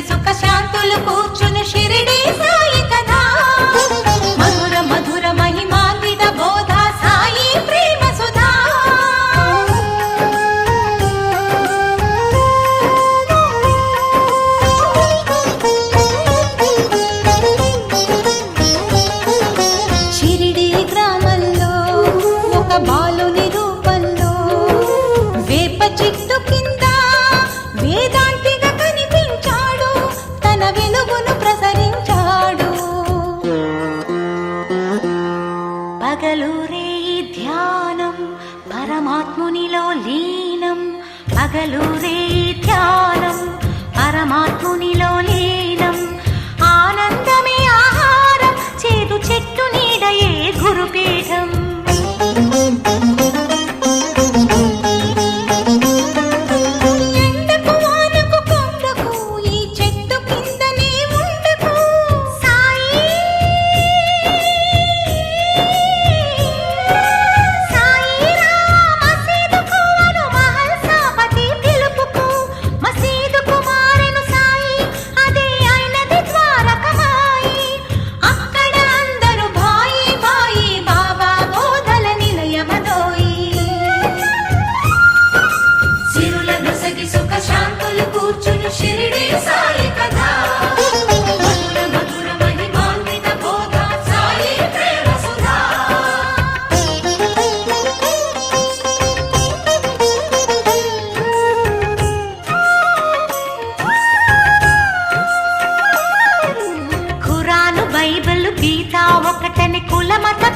సుఖ శాంతులు కూర్చుని షిరిడి సాయి కథ పగలు ధ్యానం పరమాత్మునిలో లీనం ఆనందమే ఆహారం చేదు చెట్టు నీడయే గురుపీఠం? நல்ல மத்த